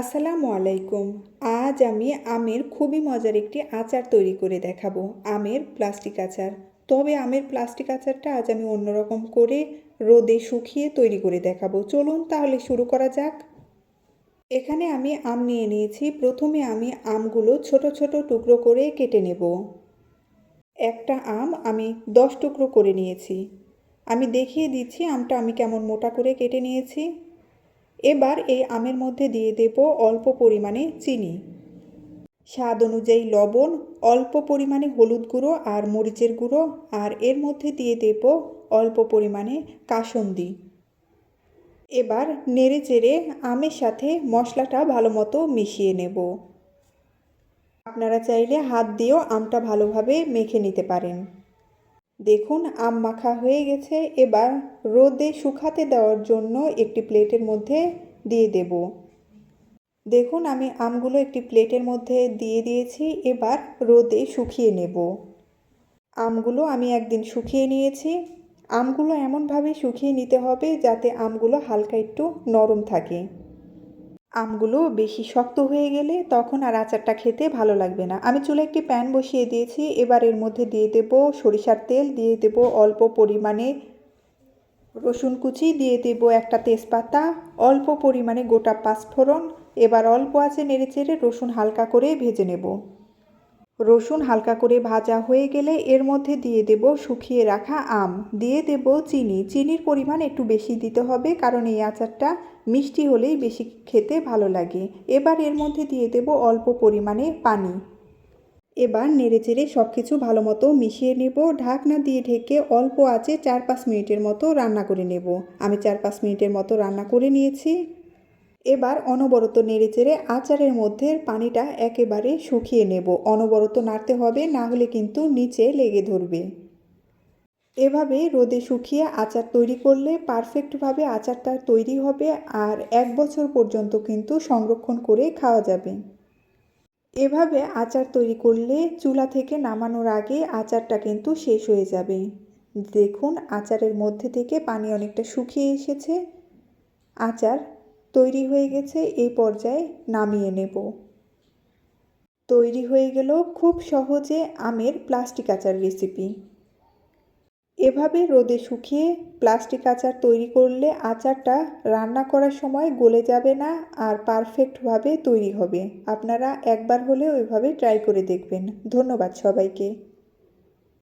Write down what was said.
আসসালামু আলাইকুম। আজ আমি আমের খুবই মজার একটি আচার তৈরি করে দেখাবো, আমের প্লাস্টিক আচার। তবে আমের প্লাস্টিক আচারটা আজ আমি অন্যরকম করে রোদে শুকিয়ে তৈরি করে দেখাবো। চলুন তাহলে শুরু করা যাক। এখানে আমি আম নিয়ে নিয়েছি। প্রথমে আমি আমগুলো ছোট ছোট টুকরো করে কেটে নেব। একটা আম আমি দশ টুকরো করে নিয়েছি। আমি দেখিয়ে দিচ্ছি আমটা আমি কেমন মোটা করে কেটে নিয়েছি। এবার এই আমের মধ্যে দিয়ে দেব অল্প পরিমাণে চিনি। স্বাদ অনুযায়ী লবণ, অল্প পরিমাণে হলুদ গুঁড়ো আর মরিচের গুঁড়ো আর এর মধ্যে দিয়ে দেব অল্প পরিমাণে কাসন্দি। এবার নেড়ে চেড়ে আমের সাথে মশলাটা ভালো মতো মিশিয়ে নেব। আপনারা চাইলে হাত দিয়েও আমটা ভালোভাবে মেখে নিতে পারেন। দেখুন, আম মাখা হয়ে গেছে। এবার রোদে শুকাতে দেওয়ার জন্য একটি প্লেটের মধ্যে দিয়ে দেব। দেখুন, আমি আমগুলো একটি প্লেটের মধ্যে দিয়ে দিয়েছি। এবার রোদে শুকিয়ে নেব। আমগুলো আমি একদিন শুকিয়ে নিয়েছি। আমগুলো এমনভাবে শুকিয়ে নিতে হবে যাতে আমগুলো হালকা একটু নরম থাকে। আমগুলো বেশি শক্ত হয়ে গেলে তখন আর আচারটা খেতে ভালো লাগবে না। আমি চুলে একটি প্যান বসিয়ে দিয়েছি। এবার এর মধ্যে দিয়ে দেব সরিষার তেল, দিয়ে দেব অল্প পরিমাণে রসুন কুচি, দিয়ে দেব একটা তেজপাতা, অল্প পরিমাণে গোটা পাঁচফোড়ন। এবার অল্প আছে নেড়ে চেড়ে রসুন হালকা করে ভেজে নেব। রসুন হালকা করে ভাজা হয়ে গেলে এর মধ্যে দিয়ে দেব শুকিয়ে রাখা আম। দিয়ে দেব চিনি। চিনির পরিমাণ একটু বেশি দিতে হবে কারণ এই আচারটা মিষ্টি হলেই বেশি খেতে ভালো লাগে। এবার এর মধ্যে দিয়ে দেব অল্প পরিমাণে পানি। এবার নেড়ে চেড়ে সব কিছু ভালো মতো মিশিয়ে নেব। ঢাকনা দিয়ে ঢেকে অল্প আছে চার পাঁচ মিনিটের মতো রান্না করে নেব। আমি চার পাঁচ মিনিটের মতো রান্না করে নিয়েছি। এবার অনবরত নেড়ে চেড়ে আচারের মধ্যে পানিটা একেবারে শুকিয়ে নেব। অনবরত নাড়তে হবে, না হলে কিন্তু নিচে লেগে ধরবে। এভাবে রোদে শুকিয়ে আচার তৈরি করলে পারফেক্টভাবে আচারটা তৈরি হবে আর এক বছর পর্যন্ত কিন্তু সংরক্ষণ করে খাওয়া যাবে। এভাবে আচার তৈরি করলে চুলা থেকে নামানোর আগে আচারটা কিন্তু শেষ হয়ে যাবে। দেখুন, আচারের মধ্যে থেকে পানি অনেকটা শুকিয়ে এসেছে। আচার তৈরি হয়ে গেছে, এই পর্যায়ে নামিয়ে নেব। তৈরি হয়ে গেল খুব সহজে আমের প্লাস্টিক আচার রেসিপি। এভাবে রোদে শুকিয়ে প্লাস্টিক আচার তৈরি করলে আচারটা রান্না করার সময় গলে যাবে না আর পারফেক্টভাবে তৈরি হবে। আপনারা একবার হলেও এভাবে ট্রাই করে দেখবেন। ধন্যবাদ সবাইকে।